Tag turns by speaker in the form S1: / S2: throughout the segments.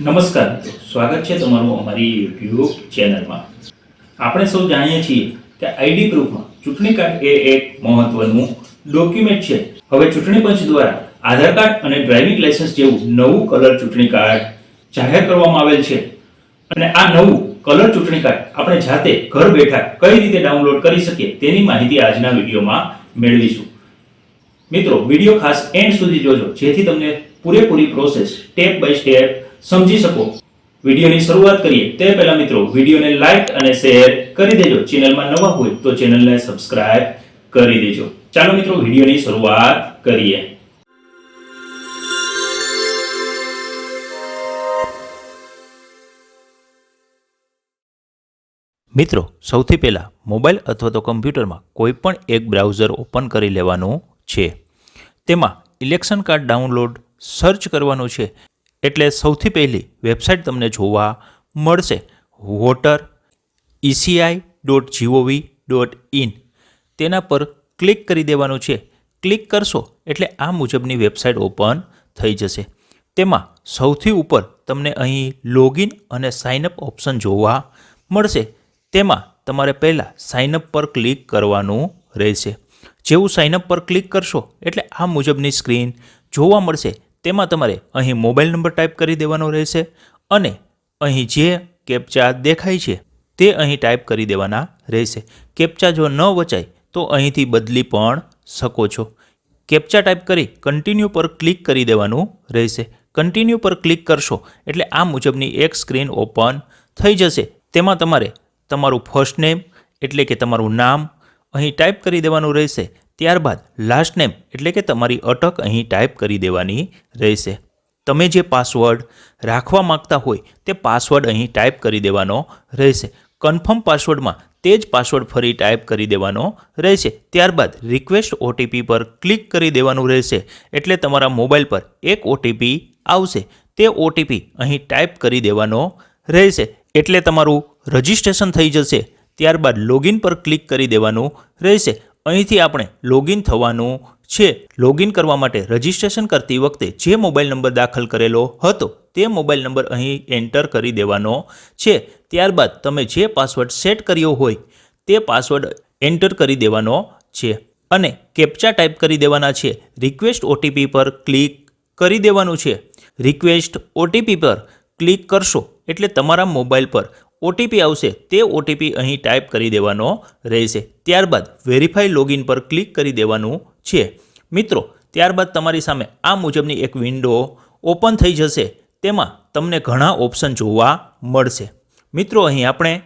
S1: નમસ્કાર મિત્રો, સ્વાગત છે તમારું અમારી યુટ્યુબ ચેનલમાં. આપણે સૌ જાણીએ છીએ કે આઈડી પ્રૂફમાં ચૂંટણી કાર્ડ એ એક મહત્વનું ડોક્યુમેન્ટ છે. હવે ચૂંટણી પંચ દ્વારા આધાર કાર્ડ અને ડ્રાઇવિંગ લાયસન્સ જેવું નવું કલર ચૂંટણી કાર્ડ જાહેર કરવામાં આવેલ છે. અને આ નવું કલર ચૂંટણી કાર્ડ આપણે જાતે ઘર બેઠા કઈ રીતે ડાઉનલોડ કરી શકીએ તેની માહિતી આજના વિડીયોમાં મેળવીશું. મિત્રો, વીડિયો ખાસ એન્ડ સુધી જોજો, જેથી તમને પૂરેપૂરી પ્રોસેસ સ્ટેપ બાય સ્ટેપ સમજી શકો. વિડીયોની શરૂઆત કરીએ તે પહેલા મિત્રો, વિડીયોને લાઈક અને શેર કરી દેજો. ચેનલમાં નવા હોય તો ચેનલને સબસ્ક્રાઇબ કરી દેજો. ચાલો મિત્રો, વિડીયોની શરૂઆત કરીએ. મિત્રો, સૌથી પહેલાં મોબાઈલ અથવા તો કમ્પ્યુટરમાં કોઈ પણ એક બ્રાઉઝર ઓપન કરી લેવાનું છે. તેમાં ઇલેક્શન કાર્ડ ડાઉનલોડ સર્ચ કરવાનું છે. એટલે સૌથી પહેલી વેબસાઇટ તમને જોવા મળશે voter ECI dot GOV dot in તેના પર ક્લિક કરી દેવાનું છે. ક્લિક કરશો એટલે આ મુજબની વેબસાઇટ ઓપન થઈ જશે. તેમાં સૌથી ઉપર તમને અહીં લોગિન અને સાઇનઅપ ઓપ્શન જોવા મળશે. તેમાં તમારે પહેલાં સાઇનઅપ પર ક્લિક કરવાનું રહેશે. જેવું સાઇનઅપ પર ક્લિક કરશો એટલે આ મુજબની સ્ક્રીન જોવા મળશે. તેમાં તમારે અહીં મોબાઈલ નંબર ટાઈપ કરી દેવાનો રહેશે અને અહીં જે કેપ્ચા દેખાય છે તે અહીં ટાઈપ કરી દેવાના રહેશે. કેપ્ચા જો ન વચાય તો અહીંથી બદલી પણ શકો છો. કેપ્ચા ટાઈપ કરી કન્ટિન્યુ પર ક્લિક કરી દેવાનું રહેશે. કન્ટિન્યુ પર ક્લિક કરશો એટલે આ મુજબની એક સ્ક્રીન ઓપન થઈ જશે. તેમાં તમારે તમારું ફર્સ્ટ નેમ એટલે કે તમારું નામ અહીં ટાઈપ કરી દેવાનું રહેશે. ત્યારબાદ લાસ્ટ નેમ એટલે કે તમારી અટક અહીં ટાઈપ કરી દેવાની રહેશે. તમે જે પાસવર્ડ રાખવા માંગતા હોય તે પાસવર્ડ અહીં ટાઈપ કરી દેવાનો રહેશે. કન્ફર્મ પાસવર્ડમાં તે જ પાસવર્ડ ફરી ટાઈપ કરી દેવાનો રહેશે. ત્યારબાદ રિક્વેસ્ટ ઓટીપી પર ક્લિક કરી દેવાનું રહેશે. એટલે તમારા મોબાઈલ પર એક ઓટીપી આવશે. તે ઓટીપી અહીં ટાઈપ કરી દેવાનો રહેશે. એટલે તમારું રજિસ્ટ્રેશન થઈ જશે. ત્યારબાદ લોગિન પર ક્લિક કરી દેવાનું રહેશે. અહીંથી આપણે લોગિન થવાનું છે. લોગિન કરવા માટે રજિસ્ટ્રેશન કરતી વખતે જે મોબાઈલ નંબર દાખલ કરેલો હતો, તે મોબાઈલ નંબર અહીં એન્ટર કરી દેવાનો છે. ત્યારબાદ તમે જે પાસવર્ડ સેટ કર્યો હોય, તે પાસવર્ડ એન્ટર કરી દેવાનો છે. અને કેપ્ચા ટાઈપ કરી દેવાના છે. રિક્વેસ્ટ ઓટીપી પર ક્લિક કરી દેવાનું છે. રિક્વેસ્ટ ઓટીપી પર ક્લિક કરશો, એટલે તમારા મોબાઈલ પર ઓટીપી આવશે તે ઓટીપી અહીં ટાઈપ કરી દેવાનો રહેશે. ત્યારબાદ વેરીફાઈ લોગિન પર ક્લિક કરી દેવાનું છે. મિત્રો, ત્યારબાદ તમારી સામે આ મુજબની એક વિન્ડો ઓપન થઈ જશે. તેમાં તમને ઘણા ઓપ્શન જોવા મળશે. મિત્રો, અહીં આપણે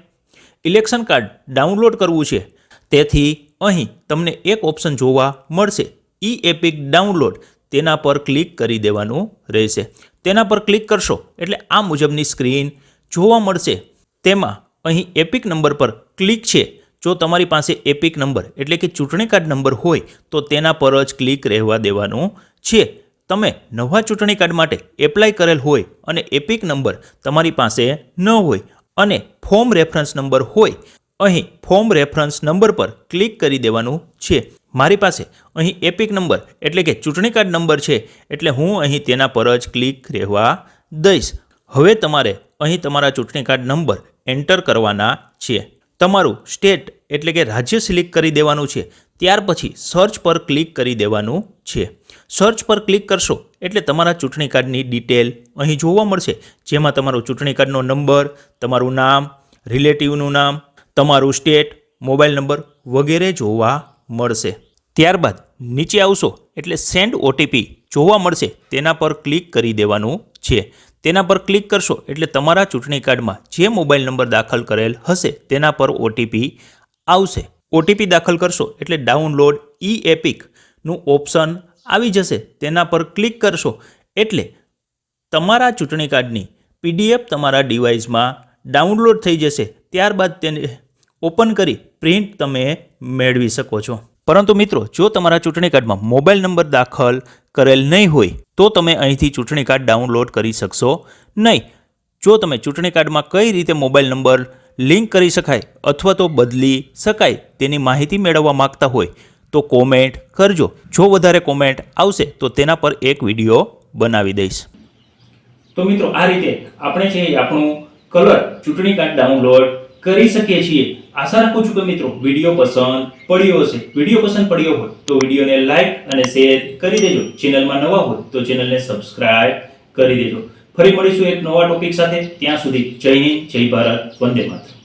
S1: ઇલેક્શન કાર્ડ ડાઉનલોડ કરવું છે. તેથી અહીં તમને એક ઓપ્શન જોવા મળશે. E EPIC download. તેના પર ક્લિક કરી દેવાનું રહેશે. તેના પર ક્લિક કરશો એટલે આ મુજબની સ્ક્રીન જોવા મળશે. તેમાં અહીં એપિક નંબર પર ક્લિક છે. જો તમારી પાસે એપિક નંબર એટલે કે ચૂંટણી કાર્ડ નંબર હોય, તો તેના પર જ ક્લિક રહેવા દેવાનું છે. તમે નવા ચૂંટણી કાર્ડ માટે એપ્લાય કરેલ હોય અને એપિક નંબર તમારી પાસે ન હોય અને ફોર્મ રેફરન્સ નંબર હોય, અહીં ફોર્મ રેફરન્સ નંબર પર ક્લિક કરી દેવાનું છે. મારી પાસે અહીં એપિક નંબર એટલે કે ચૂંટણી કાર્ડ નંબર છે, એટલે હું અહીં તેના પર જ ક્લિક રહેવા દઈશ. હવે તમારે અહીં તમારા ચૂંટણી કાર્ડ નંબર એન્ટર કરવાના છે તમારું સ્ટેટ એટલે કે રાજ્ય સિલેક્ટ કરી દેવાનું છે. ત્યાર પછી સર્ચ પર ક્લિક કરી દેવાનું છે. સર્ચ પર ક્લિક કરશો એટલે તમારા ચૂંટણી કાર્ડની ડિટેલ અહીં જોવા મળશે. જેમાં તમારો ચૂંટણી કાર્ડનો નંબર, તમારું નામ, રિલેટિવનું નામ, તમારું સ્ટેટ, મોબાઈલ નંબર વગેરે જોવા મળશે. ત્યારબાદ નીચે આવશો એટલે સેન્ડ ઓટીપી જોવા મળશે. તેના પર ક્લિક કરી દેવાનું છે. તેના પર ક્લિક કરશો એટલે તમારા ચૂંટણી કાર્ડમાં જે મોબાઈલ નંબર દાખલ કરેલ હશે તેના પર ઓટીપી આવશે. ઓટીપી દાખલ કરશો એટલે ડાઉનલોડ ઈ એપિકનું ઓપ્શન આવી જશે. તેના પર ક્લિક કરશો એટલે તમારા ચૂંટણી કાર્ડની પીડીએફ તમારા ડિવાઇસમાં ડાઉનલોડ થઈ જશે. ત્યારબાદ તેને ઓપન કરી પ્રિન્ટ તમે મેળવી શકો છો. પરંતુ મિત્રો, જો તમારા ચૂંટણી કાર્ડમાં મોબાઈલ નંબર દાખલ કરેલ નહીં હોય, તો તમે અહીંથી ચૂંટણી કાર્ડ ડાઉનલોડ કરી શકશો નહીં. જો તમે ચૂંટણી કાર્ડમાં કઈ રીતે મોબાઈલ નંબર લિંક કરી શકાય અથવા તો બદલી શકાય તેની માહિતી મેળવવા માંગતા હોય, તો કોમેન્ટ કરજો. જો વધારે કોમેન્ટ આવશે, તો તેના પર એક વીડિયો બનાવી દઈશ. તો મિત્રો, આ રીતે આપણે છે આપણું કલર ચૂંટણી કાર્ડ ડાઉનલોડ કરી શકીએ છીએ. આશા રાખું છું કે મિત્રો વીડિયો પસંદ પડ્યો હશે. વીડિયો પસંદ પડ્યો હોય તો વિડીયોને લાઈક અને શેર કરી દેજો. ચેનલમાં નવા હોય તો ચેનલને સબસ્ક્રાઇબ કરી દેજો. ફરી મળીશું એક નવા ટોપિક સાથે. ત્યાં સુધી જય હિન્દ, જય ભારત, વંદે માતરમ.